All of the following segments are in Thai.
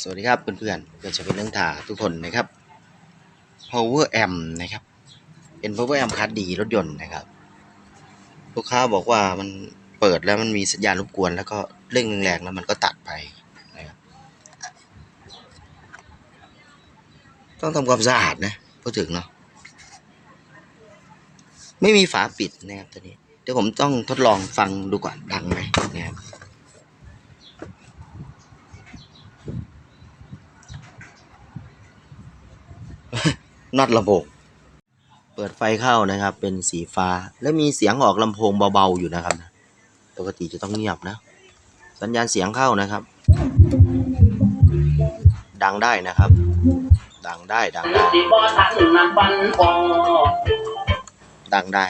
สวัสดีครับเพื่อนๆก็จะเป็นเรื่องถ่าทุกคนนะครับ power amp นะครับ เป็น power amp คัสดีรถยนต์นะครับ ลูกค้าบอกว่ามันเปิดแล้วมันมีสัญญาณรบกวน แล้วก็เร่งแรงแล้วมันก็ตัดไปนะครับต้องทำความสะอาดนะพูดถึงเนาะไม่มีฝาปิดนะครับตัวนี้ เดี๋ยวผมต้องทดลองฟังดูก่อนดังไหมนะครับ น็อตลำโพงเปิดไฟเข้านะครับ เป็นสีฟ้าและมีเสียงออกลำโพงเบาๆอยู่นะครับปกติจะต้องเงียบนะ สัญญาณเสียงเข้านะครับ ดังได้นะครับ ดังได้ดังได้ดังได้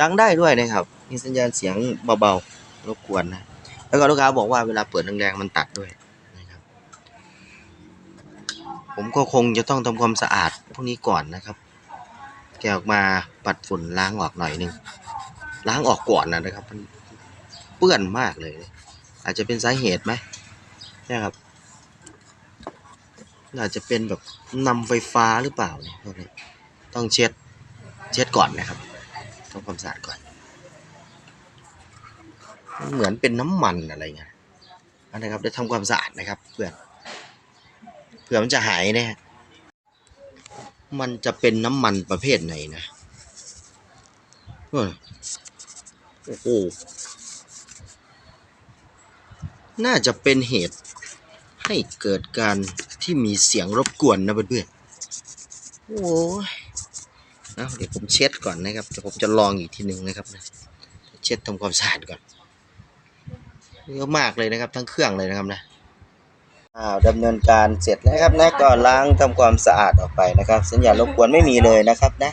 ดังได้ด้วยนะครับ มีสัญญาณเสียงเบาๆรบกวนนะ แล้วก็ลูกค้าบอกว่าเวลาเปิดแรงๆมันตัดด้วยนะครับ ผมก็คงจะต้องทำความสะอาดพวกนี้ก่อนนะครับ แกออกมาปัดฝุ่นล้างออกหน่อยหนึงล้างออกก่อนนะครับ มันเปื้อนมากเลย อาจจะเป็นสาเหตุไหมนะครับอาจจะเป็นแบบนำไฟฟ้าหรือเปล่าเนี่ยพวกนี้ต้องเช็ดเช็ดก่อนนะครับทำความสะอาดก่อน เหมือนเป็นน้ำมันอะไรเงี้ยอันนะครับได้ทำความสะอาดนะครับเพื่อนเผื่อมันจะหายนะฮะมันจะเป็นน้ำมันประเภทไหนนะโอ้โหน่าจะเป็นเหตุให้เกิดการที่มีเสียงรบกวนนะเพื่อนๆ โอ้ยเอาเดี๋ยวผมเช็ดก่อนนะครับ เดี๋ยวผมจะลองอีกทีหนึ่งนะครับนะเช็ดทำความสะอาดก่อน เยอะมากเลยนะครับ ทั้งเครื่องเลยนะครับนะอ้าวดำเนินการเสร็จแล้วครับนะก็ล้างทำความสะอาดออกไปนะครับ สัญญาณรบกวนไม่มีเลยนะครับนะ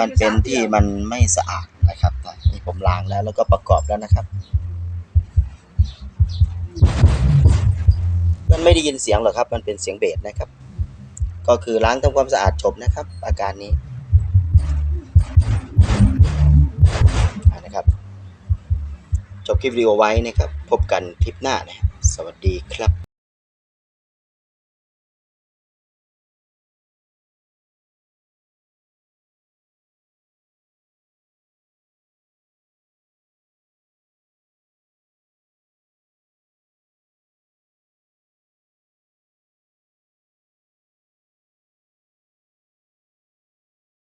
มันเป็นที่มันไม่สะอาดนะครับนะนี่ผมล้างแล้วแล้วก็ประกอบแล้วนะครับมันไม่ได้ยินเสียงหรอกครับ มันเป็นเสียงเบสนะครับ ก็คือล้างทำความสะอาดจบนะครับ อาการนี้ คลิปวิดีโอไว้นะครับ พบกันคลิปหน้านะครับ สวัสดีครับ